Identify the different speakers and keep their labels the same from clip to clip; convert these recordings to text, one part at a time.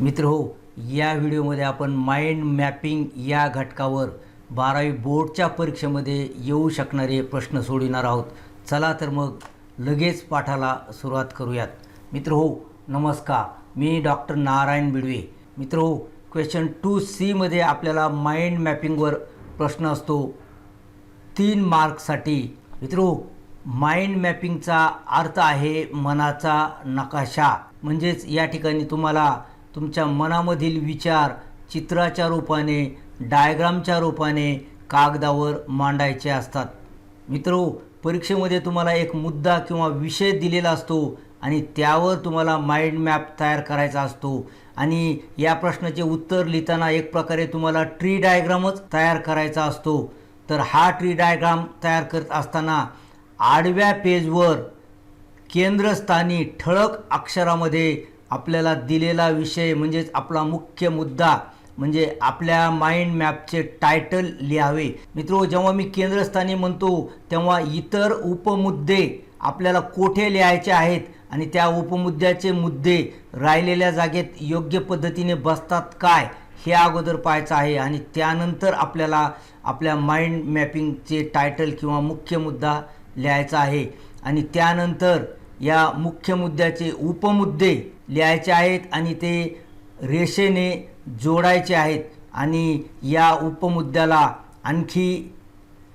Speaker 1: मित्र हो या व्हिडिओमध्ये आपण माइंड मॅपिंग या घटकावर बारावी बोर्डच्या परीक्षेमध्ये येऊ शकणारे प्रश्न सोडविणार आहोत. चला तर मग लगेच पाठाला सुरुवात करूयात. मित्र हो नमस्कार. मी डॉक्टर नारायण बिडवे. मित्र हो क्वेश्चन टू सीमध्ये आपल्याला माइंड मॅपिंगवर प्रश्न असतो. तीन मार्कसाठी. मित्रो हो, माइंड मॅपिंगचा अर्थ आहे मनाचा नकाशा. म्हणजेच या ठिकाणी तुम्हाला तुमच्या मनामधील विचार चित्राच्या रूपाने डायग्रामच्या रूपाने कागदावर मांडायचे असतात. मित्रो परीक्षेमध्ये तुम्हाला एक मुद्दा किंवा विषय दिलेला असतो आणि त्यावर तुम्हाला माइंड मॅप तयार करायचा असतो आणि या प्रश्नाचे उत्तर लिहिताना एक प्रकारे तुम्हाला ट्री डायग्रामच तयार करायचा असतो. तर हा ट्री डायग्राम तयार करत असताना आडव्या पेजवर केंद्रस्थानी ठळक अक्षरामध्ये आपल्याला दिलेला विषय म्हणजेच आपला मुख्य मुद्दा म्हणजे आपल्या माइंड मॅपचे टायटल लिहावे. मित्रो जेव्हा मी केंद्रस्थानी म्हणतो तेव्हा इतर उपमुद्दे आपल्याला कोठे लिहायचे आहेत आणि त्या उपमुद्द्याचे मुद्दे राहिलेल्या जागेत योग्य पद्धतीने बसतात काय हे अगोदर पाहायचं आहे. आणि त्यानंतर आपल्याला आपल्या माइंड मॅपिंगचे टायटल किंवा मुख्य मुद्दा लिहायचा आहे. आणि त्यानंतर या मुख्य मुद्द्याचे उपमुद्दे लिहायचे आहेत आणि ते रेषेने जोडायचे आहेत आणि या उपमुद्द्याला आणखी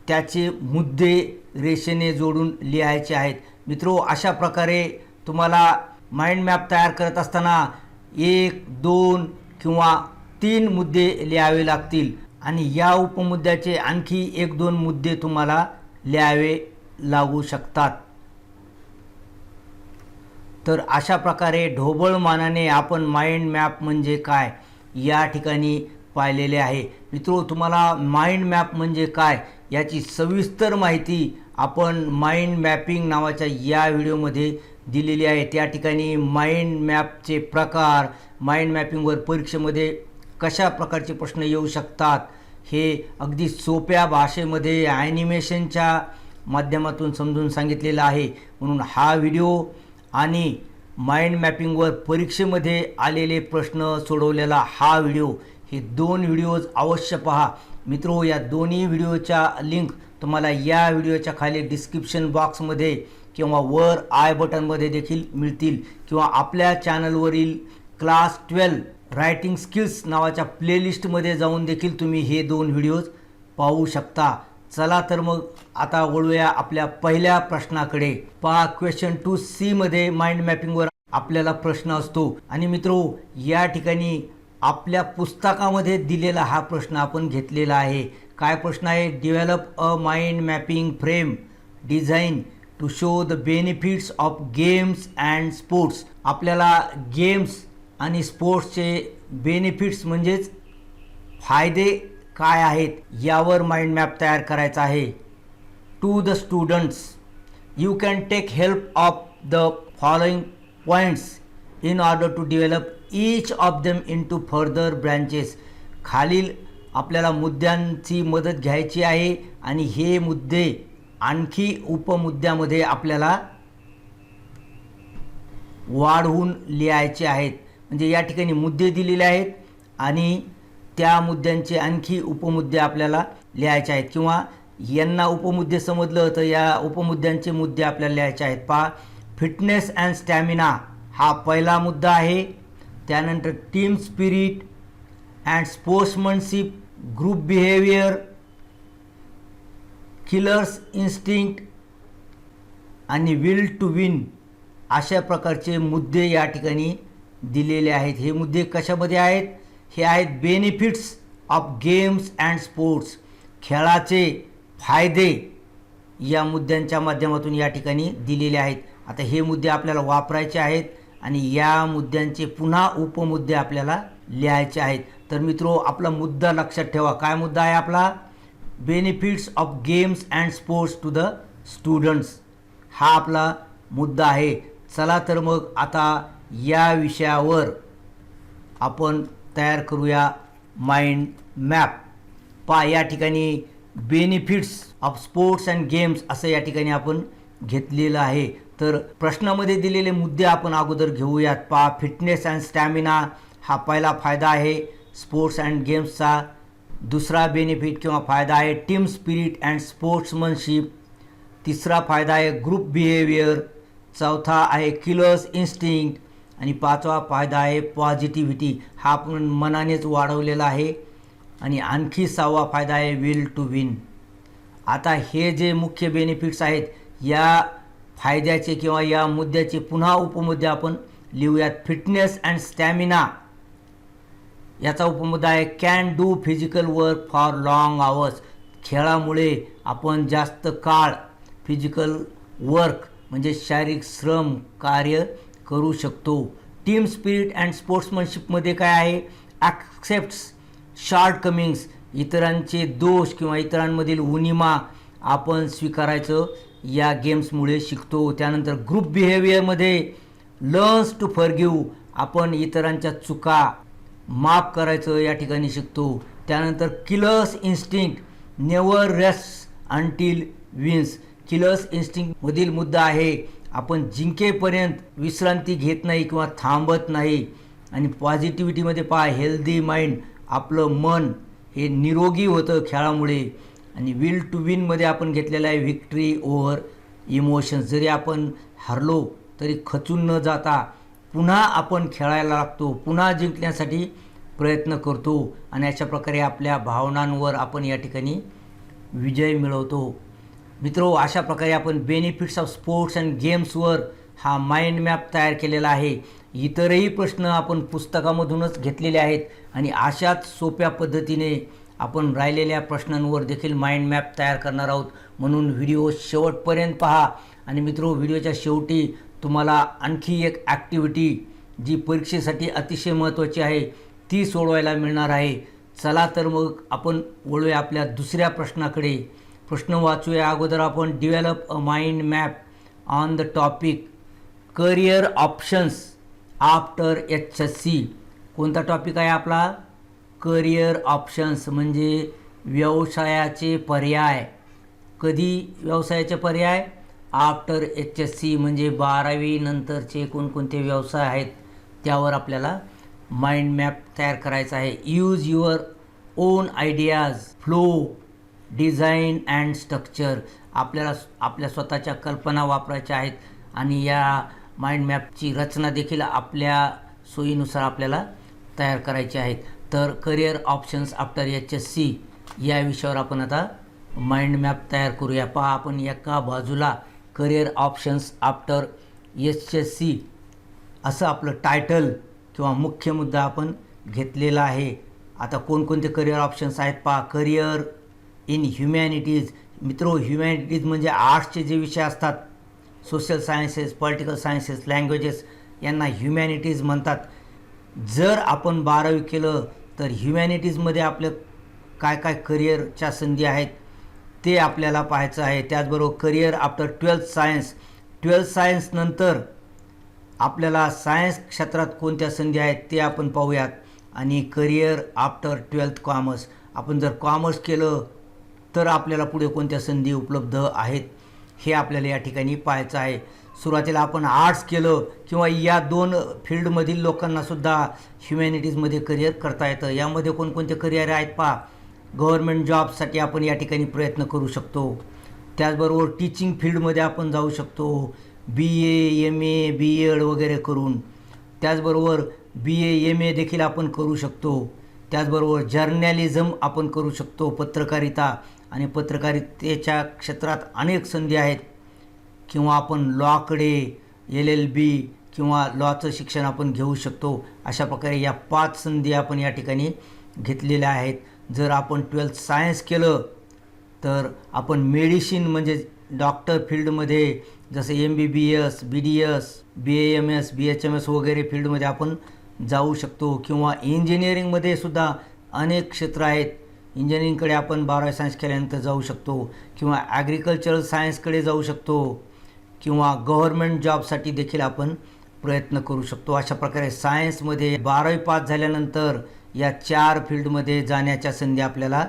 Speaker 1: त्याचे मुद्दे रेषेने जोडून लिहायचे आहेत. मित्रो अशा प्रकारे तुम्हाला माइंड मॅप तयार करत असताना एक दोन किंवा तीन मुद्दे लिहावे लागतील आणि या उपमुद्द्याचे आणखी एक दोन मुद्दे तुम्हाला लिहावे लागू शकतात. तर अशा प्रकारे ढोबळ मानाने आपण माइंड मॅप म्हणजे काय या ठिकाणी पाहिलेले आहे. मित्रो तुम्हाला माइंड मॅप म्हणजे काय याची सविस्तर माहिती आपण माइंड मॅपिंग नावाच्या या व्हिडिओमध्ये दिलेली आहे. त्या ठिकाणी माइंड मॅपचे प्रकार माइंड मॅपिंगवर परीक्षेमध्ये कशा प्रकारचे प्रश्न येऊ शकतात हे अगदी सोप्या भाषेमध्ये ॲनिमेशनच्या माध्यमातून समजून सांगितलेलं आहे. म्हणून हा व्हिडिओ आणि माइंड मॅपिंगवर परीक्षेमध्ये आलेले प्रश्न सोडवलेला हा व्हिडिओ हे दोन व्हिडिओज अवश्य पहा. मित्रो या दोन्ही व्हिडिओच्या लिंक तुम्हाला या व्हिडिओच्या खाली डिस्क्रिप्शन बॉक्समध्ये किंवा वर आय बटनमध्ये देखील मिळतील. किंवा आपल्या चॅनलवरील क्लास ट्वेल्व रायटिंग स्किल्स नावाच्या प्लेलिस्टमध्ये जाऊन देखील तुम्ही हे दोन व्हिडिओज पाहू शकता. चला तर मग आता वळूया आपल्या पहिल्या प्रश्नाकडे. पहा क्वेश्चन टू सी मध्ये माइंड मॅपिंगवर आपल्याला प्रश्न असतो. आणि मित्रो या ठिकाणी आपल्या पुस्तकामध्ये दिलेला हा प्रश्न आपण घेतलेला आहे. काय प्रश्न आहे? Develop a mind mapping frame design to show the benefits of games and sports आपल्याला गेम्स आणि स्पोर्ट्सचे बेनिफिट्स म्हणजेच फायदे काय आहेत यावर माइंड मॅप तयार करायचा आहे. To the students you can take help of the following points in order to develop each of them into further branches खालील आपल्याला मुद्द्यांची मदत घ्यायची आहे आणि हे मुद्दे आणखी उपमुद्द्यामध्ये आपल्याला वाढवून लिहायचे आहेत. म्हणजे या ठिकाणी मुद्दे दिलेले आहेत आणि त्या मुद्द्यांचे आणखी उपमुद्दे आपल्याला लिहायचे आहेत. किंवा यांना उपमुद्दे समजलं तर या उपमुद्द्यांचे मुद्दे आपल्याला लिहायचे आहेत. पहा फिटनेस अँड स्टॅमिना हा पहिला मुद्दा आहे. त्यानंतर team spirit and sportsmanship group behaviour killers instinct आणि विल टू विन अशा प्रकारचे मुद्दे या ठिकाणी दिलेले आहेत. हे मुद्दे कशामध्ये आहेत? हे आहेत benefits of games and sports खेळाचे फायदे या मुद्द्यांच्या माध्यमातून या ठिकाणी दिलेले आहेत. आता हे मुद्दे आपल्याला वापरायचे आहेत आणि या मुद्द्यांचे पुन्हा उपमुद्दे आपल्याला लिहायचे आहेत. तर मित्रो आपला मुद्दा लक्षात ठेवा. काय मुद्दा आहे आपला? Benefits of games and sports to the students हा आपला मुद्दा आहे. चला तर मग आता या विषयावर आपण तयार करूया माइंड मॅप पा या ठिकाणी benefits of sports and games असं या ठिकाणी आपण घेतलेलं आहे. तर प्रश्नामध्ये दिलेले मुद्दे आपण अगोदर घेऊयात. पा फिटनेस अँड स्टॅमिना हा पहिला फायदा आहे. स्पोर्ट्स अँड गेम्सचा दुसरा बेनिफिट किंवा फायदा आहे टीम स्पिरिट अँड स्पोर्ट्समनशिप तिसरा फायदा आहे ग्रुप बिहेवियर चौथा आहे किलर्स इन्स्टिंक्ट आणि पाचवा फायदा आहे पॉझिटिव्हिटी हा आपण मनानेच वाढवलेला आहे. आणि आणखी सहावा फायदा आहे विल टू विन आता हे जे मुख्य बेनिफिट्स आहेत या फायद्याचे किंवा या मुद्द्याचे पुन्हा उपमुद्दे आपण लिहूयात. फिटनेस अँड स्टॅमिना याचा उपमुद्दा आहे can do physical work for long hours खेळामुळे आपण जास्त काळ फिजिकल वर्क म्हणजे शारीरिक श्रम कार्य करू शकतो. टीम स्पिरिट अँड स्पोर्ट्समनशिपमध्ये काय आहे? ॲक्सेप्ट्स शॉर्ट कमिंग्स इतरांचे दोष किंवा इतरांमधील उनिमा आपण स्वीकारायचं या गेम्समुळे शिकतो. त्यानंतर ग्रुप बिहेवियरमध्ये लर्न्स टू फॉरगिव्ह आपण इतरांच्या चुका माफ करायचं या ठिकाणी शिकतो. त्यानंतर killers instinct never rest until wins killers इन्स्टिंक्टमधील मुद्दा आहे आपण जिंकेपर्यंत विश्रांती घेत नाही किंवा थांबत नाही आणि पॉझिटिव्हिटीमध्ये पहा हेल्दी माइंड आपलं मन हे निरोगी होतं खेळामुळे. आणि विल टू विनमध्ये आपण घेतलेलं आहे व्हिक्ट्री ओव्हर इमोशन्स जरी आपण हरलो तरी खचून न जाता पुन्हा आपण खेळायला लागतो पुन्हा जिंकण्यासाठी प्रयत्न करतो. आणि अशा प्रकारे आपल्या भावनांवर आपण या ठिकाणी विजय मिळवतो. मित्रो अशा प्रकारे आपण बेनिफिट्स ऑफ स्पोर्ट्स अँड गेम्सवर हा माइंड मॅप तयार केलेला आहे. इतरही प्रश्न आपण पुस्तकामधूनच घेतलेले आहेत आणि अशाच सोप्या पद्धतीने आपण राहिलेल्या प्रश्नांवर देखील माइंड मॅप तयार करणार आहोत. म्हणून व्हिडिओ शेवटपर्यंत पहा. आणि मित्रो व्हिडिओच्या शेवटी तुम्हाला आणखी एक ॲक्टिव्हिटी जी परीक्षेसाठी अतिशय महत्त्वाची आहे ती सोडवायला मिळणार आहे. चला तर मग आपण वळूया आपल्या दुसऱ्या प्रश्नाकडे. प्रश्न वाचूया अगोदर आपण develop a mind map on the topic career options after H S C कोणता टॉपिक आहे आपला? करिअर ऑप्शन्स म्हणजे व्यवसायाचे पर्याय. कधी व्यवसायाचे पर्याय? आफ्टर एच एस सी म्हणजे बारावी नंतरचे कोणकोणते व्यवसाय आहेत? त्यावर आपल्याला माइंड मॅप तयार करायचा आहे. Use your own ideas flow design and structure आपल्याला आपल्या स्वतःच्या कल्पना वापरायच्या आहेत आणि या माइंड मॅपची रचना देखील आपल्या सोयीनुसार आपल्याला तयार करायची आहेत. तर career options after H S C या विषयावर आपण आता माइंड मॅप तयार करूया. पहा आपण एका बाजूला career options after H S C असं आपलं टायटल किंवा मुख्य मुद्दा आपण घेतलेला आहे. आता कोणकोणते करिअर ऑप्शन्स आहेत? पहा करिअर इन ह्युमॅनिटीज मित्रो ह्युमॅनिटीज म्हणजे आर्ट्सचे जे विषय असतात social sciences political sciences languages यांना ह्युमॅनिटीज म्हणतात. जर आपण बारावी केलं तर ह्युमॅनिटीजमध्ये आपलं काय काय करिअरच्या संधी आहेत ते आपल्याला पाहायचं आहे. त्याचबरोबर career after twelfth science twelfth सायन्सनंतर आपल्याला सायन्स क्षेत्रात कोणत्या संधी आहेत ते आपण पाहूयात. आणि करिअर आफ्टर ट्वेल्थ कॉमर्स आपण जर कॉमर्स केलं तर आपल्याला पुढे कोणत्या संधी उपलब्ध आहेत हे आपल्याला या ठिकाणी पाहायचं आहे. सुरुवातीला आपण आर्ट्स केलं किंवा या दोन फील्डमधील लोकांनासुद्धा ह्युमॅनिटीजमध्ये करिअर करता येतं. यामध्ये कोणकोणते करिअर आहेत पहा. गव्हर्मेंट जॉबसाठी आपण या ठिकाणी प्रयत्न करू शकतो. त्याचबरोबर टीचिंग फील्डमध्ये आपण जाऊ शकतो. बी A M A B Ed वगैरे करून. त्याचबरोबर बी ए एम ए देखील आपण करू शकतो. त्याचबरोबर जर्नॅलिझम आपण करू शकतो. पत्रकारिता. आणि पत्रकारितेच्या क्षेत्रात अनेक संधी आहेत. किंवा आपण लॉकडे एल एल बी किंवा लॉचं शिक्षण आपण घेऊ शकतो अशा प्रकारे या पाच संधी आपण या ठिकाणी घेतलेल्या आहेत. जर आपण ट्वेल्थ सायन्स केलं तर आपण मेडिसिन म्हणजे डॉक्टर फील्डमध्ये जसं M B B S B D S B A M S B H M S वगैरे फील्डमध्ये आपण जाऊ शकतो. किंवा इंजिनिअरिंगमध्ये सुद्धा अनेक क्षेत्र आहेत. इंजिनिअरिंगकडे आपण बारावी सायन्स केल्यानंतर जाऊ शकतो किंवा ॲग्रिकल्चरल सायन्सकडे जाऊ शकतो किंवा गव्हर्मेंट जॉबसाठी देखील आपण प्रयत्न करू शकतो. अशा प्रकारे सायन्समध्ये बारावी पास झाल्यानंतर या चार फील्डमध्ये जाण्याच्या संधी आपल्याला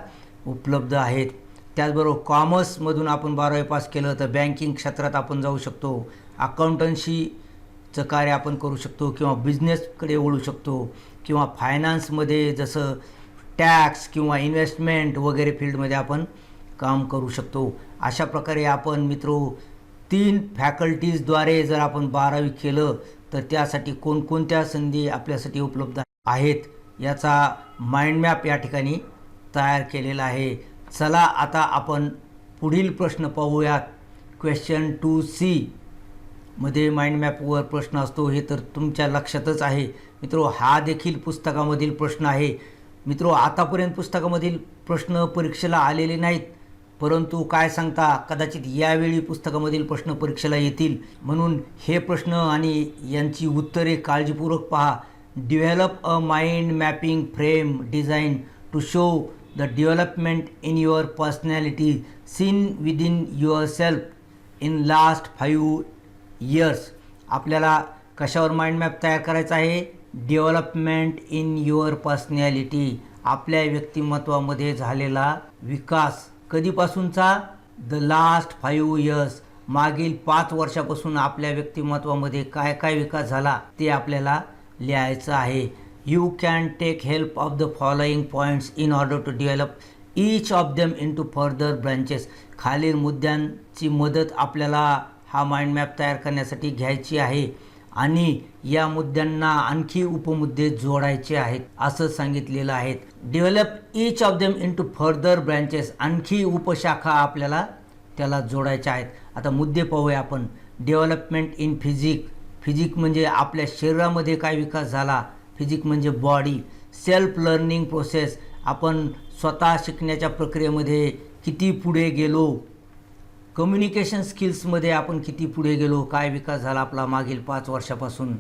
Speaker 1: उपलब्ध आहेत. त्याचबरोबर कॉमर्समधून आपण बारावी पास केलं तर बँकिंग क्षेत्रात आपण जाऊ शकतो. अकाउंटन्सीचं कार्य आपण करू शकतो किंवा बिझनेसकडे वळू शकतो किंवा फायनान्समध्ये जसं टॅक्स किंवा इन्व्हेस्टमेंट वगैरे फील्डमध्ये आपण काम करू शकतो. अशा प्रकारे आपण मित्रो तीन फॅकल्टीजद्वारे जर आपण बारावी केलं तर त्यासाठी कोणकोणत्या संधी आपल्यासाठी उपलब्ध आहेत याचा माइंड मॅप या ठिकाणी तयार केलेला आहे. चला आता आपण पुढील प्रश्न पाहूयात. क्वेश्चन टू सी मध्ये माइंड मॅपवर प्रश्न असतो. हे तर तुमच्या लक्षातच आहे. मित्रो हा देखील पुस्तकामधील प्रश्न आहे. मित्रो आतापर्यंत पुस्तकामधील प्रश्न परीक्षेला आलेले नाहीत परंतु काय सांगता कदाचित यावेळी पुस्तकामधील प्रश्न परीक्षेला येतील. म्हणून हे प्रश्न आणि यांची उत्तरे काळजीपूर्वक पहा. Develop a mind mapping frame design to show the development in your personality seen within your self in last five years आपल्याला कशावर माइंड मॅप तयार करायचा आहे? डेव्हलपमेंट इन युअर पर्सनॅलिटी आपल्या व्यक्तिमत्वामध्ये झालेला विकास. कधीपासूनचा? द लास्ट फाईव्ह इयर्स मागील पाच वर्षापासून आपल्या व्यक्तिमत्वामध्ये काय काय विकास झाला ते आपल्याला लिहायचं आहे. You can take help of the following points in order to develop each of them in two further branches खालील मुद्द्यांची मदत आपल्याला हा माइंड मॅप तयार करण्यासाठी घ्यायची आहे. आणि या मुद्द्यांना आणखी उपमुद्दे जोडायचे आहेत असं सांगितलेलं आहे. Develop each of them in two further branches आणखी उपशाखा आपल्याला त्याला जोडायच्या आहेत. आता मुद्दे पाहूया आपण. डेव्हलपमेंट इन फिजिक फिजिक म्हणजे आपल्या शरीरामध्ये काय विकास झाला? फिजिक म्हणजे बॉडी सेल्फ लर्निंग प्रोसेस आपण स्वतः शिकण्याच्या प्रक्रियेमध्ये किती पुढे गेलो? कम्युनिकेशन स्किल्समध्ये आपण किती पुढे गेलो काय विकास झाला आपला मागील पाच वर्षापासून?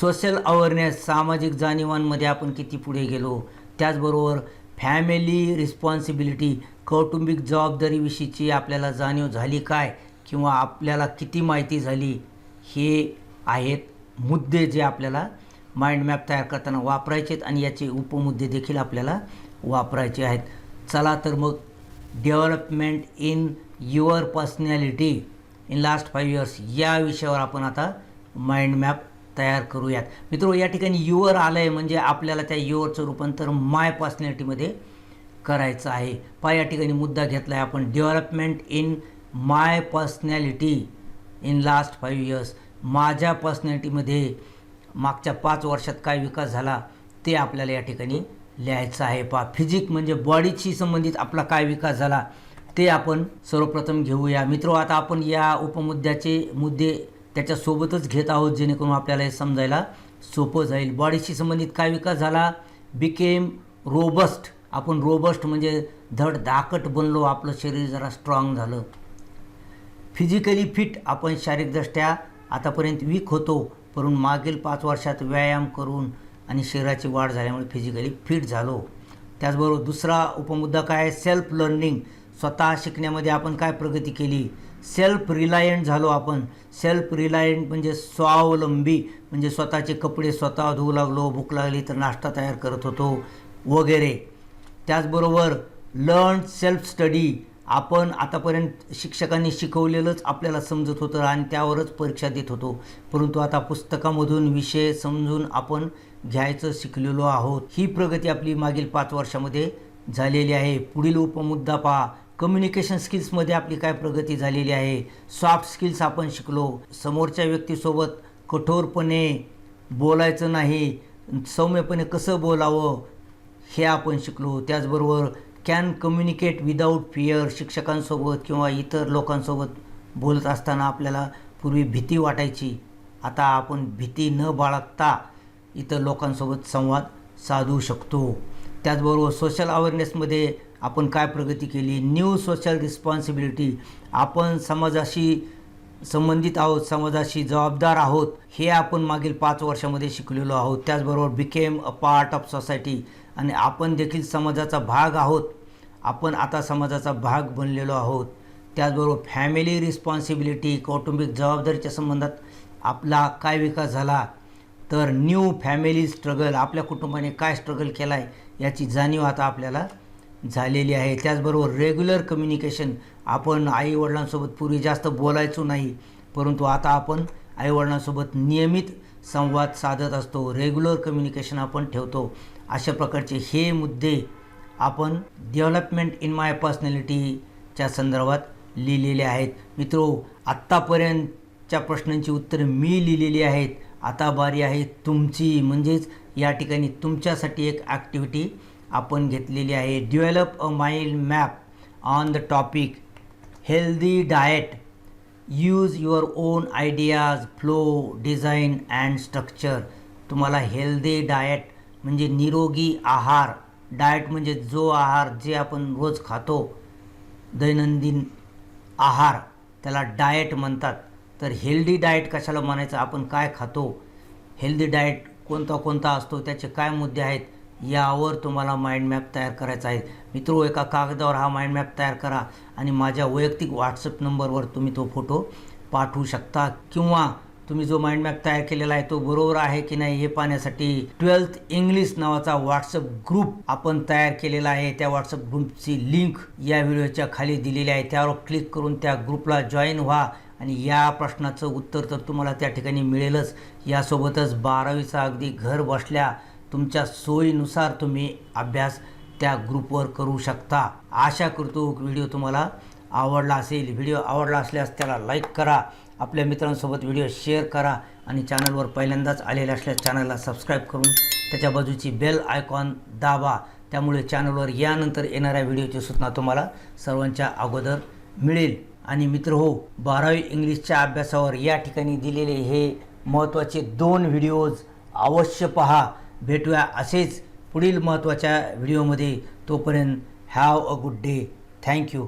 Speaker 1: सोशल अवेअरनेस सामाजिक जाणीवांमध्ये आपण किती पुढे गेलो? त्याचबरोबर फॅमिली रिस्पॉन्सिबिलिटी कौटुंबिक जबाबदारीविषयीची आपल्याला जाणीव झाली काय? किंवा आपल्याला किती माहिती झाली? हे आहेत मुद्दे जे आपल्याला माइंड मॅप तयार करताना वापरायचे आहेत आणि याचे उपमुद्दे देखील आपल्याला वापरायचे आहेत. चला तर मग development in your personality in last five years या विषयावर आपण आता माइंड मॅप तयार करूयात. मित्रो या ठिकाणी युअर आलं आहे म्हणजे आपल्याला त्या युअरचं रूपांतर माय पर्सनॅलिटीमध्ये करायचं आहे. पा या ठिकाणी मुद्दा घेतला आहे आपण. Development in my personality in last five years माझ्या पर्सनॅलिटीमध्ये मागच्या पाच वर्षात काय विकास झाला ते आपल्याला या ठिकाणी लिहायचं आहे. पा फिजिक म्हणजे बॉडीशी संबंधित आपला काय विकास झाला? ते आपण सर्वप्रथम घेऊया. मित्रो आता आपण या उपमुद्द्याचे मुद्दे त्याच्यासोबतच घेत आहोत जेणेकरून आपल्याला हे समजायला सोपं जाईल. बॉडीशी संबंधित काय विकास झाला? बिकेम रोबस्ट आपण रोबस्ट म्हणजे धड धाकट बनलो आपलं शरीर जरा स्ट्रॉंग झालं. फिजिकली फिट आपण शारीरिकदृष्ट्या आतापर्यंत वीक होतो परंतु मागील पाच वर्षात व्यायाम करून आणि शरीराची वाढ झाल्यामुळे फिजिकली फिट झालो. त्याचबरोबर दुसरा उपमुद्दा काय? आहे सेल्फ लर्निंग स्वतः शिकण्यामध्ये आपण काय प्रगती केली? सेल्फ रिलायंट झालो आपण. सेल्फ रिलायंट म्हणजे स्वावलंबी म्हणजे स्वतःचे कपडे स्वतः धुवू लागलो भूक लागली तर नाश्ता तयार करत होतो वगैरे. त्याचबरोबर लर्न सेल्फ स्टडी आपण आतापर्यंत शिक्षकांनी शिकवलेलंच आपल्याला समजत होतं आणि त्यावरच परीक्षा देत होतो. परंतु आता पुस्तकामधून विषय समजून आपण घ्यायचं शिकलेलो आहोत. ही प्रगती आपली मागील पाच वर्षामध्ये झालेली आहे. पुढील उपमुद्दा पहा. कम्युनिकेशन स्किल्समध्ये आपली काय प्रगती झालेली आहे? सॉफ्ट स्किल्स आपण शिकलो. समोरच्या व्यक्तीसोबत कठोरपणे बोलायचं नाही. सौम्यपणे कसं बोलावं हे आपण शिकलो. त्याचबरोबर कॅन कम्युनिकेट विदाऊट फिअर शिक्षकांसोबत किंवा इतर लोकांसोबत बोलत असताना आपल्याला पूर्वी भीती वाटायची. आता आपण भीती न बाळगता इतर लोकांसोबत संवाद साधू शकतो. त्याचबरोबर सोशल अवेअरनेसमध्ये आपण काय प्रगती केली? न्यू सोशल रिस्पॉन्सिबिलिटी आपण समाजाशी संबंधित आहोत समाजाशी जबाबदार आहोत हे आपण मागील पाच वर्षामध्ये शिकलेलो आहोत. त्याचबरोबर became a part of society आणि आपण देखील समाजाचा भाग आहोत. आपण आता समाजाचा भाग बनलेलो आहोत. त्याचबरोबर फॅमिली रिस्पॉन्सिबिलिटी कौटुंबिक जबाबदारीच्या संबंधात आपला काय विकास झाला? तर न्यू फॅमिली स्ट्रगल आपल्या कुटुंबाने काय स्ट्रगल केला आहे याची जाणीव आता आपल्याला झालेली आहे. त्याचबरोबर रेग्युलर कम्युनिकेशन आपण आईवडिलांसोबत पूर्वी जास्त बोलायचो नाही परंतु आता आपण आईवडिलांसोबत नियमित संवाद साधत असतो रेग्युलर कम्युनिकेशन आपण ठेवतो. अशा प्रकारचे हे मुद्दे आपण डेव्हलपमेंट इन माय पर्सनॅलिटीच्या संदर्भात लिहिलेले आहेत. मित्रो आत्तापर्यंतच्या प्रश्नांची उत्तरं मी लिहिलेली आहेत. आता बारी आहे तुमची. म्हणजेच या ठिकाणी तुमच्यासाठी एक ॲक्टिव्हिटी आपण घेतलेली आहे. Develop a mind map on the topic healthy diet use your own ideas flow design and structure तुम्हाला हेल्दी डाएट म्हणजे निरोगी आहार. डाएट म्हणजे जो आहार जे आपण रोज खातो दैनंदिन आहार त्याला डाएट म्हणतात. तर हेल्दी डाएट कशाला म्हणायचं? आपण काय खातो? हेल्दी डाएट कोणता कोणता असतो? त्याचे काय मुद्दे आहेत? यावर तुम्हाला माइंड मॅप तयार करायचा आहे. मित्रो एका कागदावर हा माइंड मॅप तयार करा आणि माझ्या वैयक्तिक व्हॉट्सअप नंबरवर तुम्ही तो फोटो पाठवू शकता किंवा तुम्ही जो माइंड मॅप तयार केलेला आहे तो बरोबर आहे की नाही हे पाहण्यासाठी ट्वेल्थ इंग्लिश नावाचा व्हॉट्सअप ग्रुप आपण तयार केलेला आहे. त्या व्हॉट्सअप ग्रुपची लिंक या व्हिडिओच्या खाली दिलेली आहे. त्यावर क्लिक करून त्या ग्रुपला जॉईन व्हा आणि या प्रश्नाचं उत्तर तर तुम्हाला त्या ठिकाणी मिळेलच. यासोबतच बारावीचा अगदी घर बसल्या तुमच्या सोयीनुसार तुम्ही अभ्यास त्या ग्रुपवर करू शकता. आशा करतो व्हिडिओ तुम्हाला आवडला असेल. व्हिडिओ आवडला असल्यास त्याला लाईक करा. आपल्या मित्रांसोबत व्हिडिओ शेअर करा आणि चॅनलवर पहिल्यांदाच आलेले असल्यास चॅनलला सबस्क्राईब करून त्याच्या बाजूची बेल आयकॉन दाबा. त्यामुळे चॅनलवर यानंतर येणाऱ्या व्हिडिओची सूचना तुम्हाला सर्वांच्या अगोदर मिळेल. आणि मित्र हो बारावी इंग्लिशच्या अभ्यासावर या ठिकाणी दिलेले हे महत्त्वाचे दोन व्हिडिओज अवश्य पहा. भेटूया असेच पुढील महत्त्वाच्या व्हिडिओमध्ये. तोपर्यंत have a good day thank you